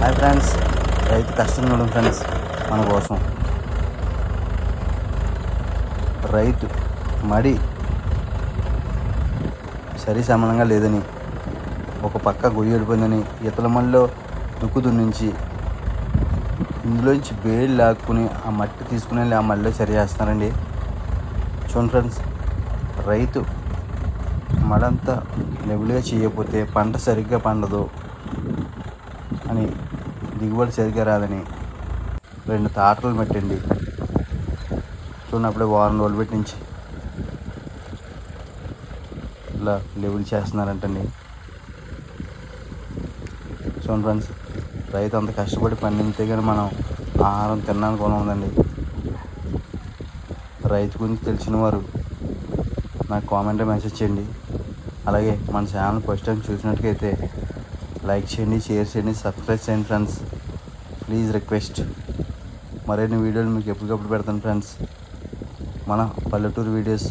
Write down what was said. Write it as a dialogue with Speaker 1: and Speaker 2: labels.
Speaker 1: Hi friends రైతు కష్టం ఉండడం ఫ్రెండ్స్ మన కోసం. రైతు మడి సరి సమానంగా లేదని ఒక పక్క గొయ్యి ఓడిపోయిందని ఇతల మళ్ళీ దుక్కు దున్నించి ఇందులోంచి వేడి లాక్కుని ఆ మట్టి తీసుకుని వెళ్ళి ఆ మళ్ళీ సరి చేస్తున్నారండి. చూడండి ఫ్రెండ్స్ రైతు మడంతా లెవెల్గా చేయకపోతే పంట సరిగ్గా పండదు అని దిగుబడి సరిగ్గా రాదని రెండు తాటలు పెట్టండి చూడప్పుడే వారం రోజులు పెట్టించి ఇలా లెవెల్ చేస్తున్నారంటండి. చూడండి ఫ్రెండ్స్ రైతు అంత కష్టపడి పండితే కానీ మనం ఆహారం తినడానికి ఉందండి. రైతు గురించి తెలిసిన వారు నాకు కామెంట్ మెసేజ్ చేయండి. అలాగే మన ఛానల్ ఫస్ట్ టైం చూసినట్టుకైతే లైక్ చేయండి షేర్ చేయండి సబ్స్క్రైబ్ చేయండి ఫ్రెండ్స్. Please request. మరిన్ని వీడియోలు మీకు ఎప్పటికప్పుడు పెడతాను ఫ్రెండ్స్. మన పల్లెటూరు వీడియోస్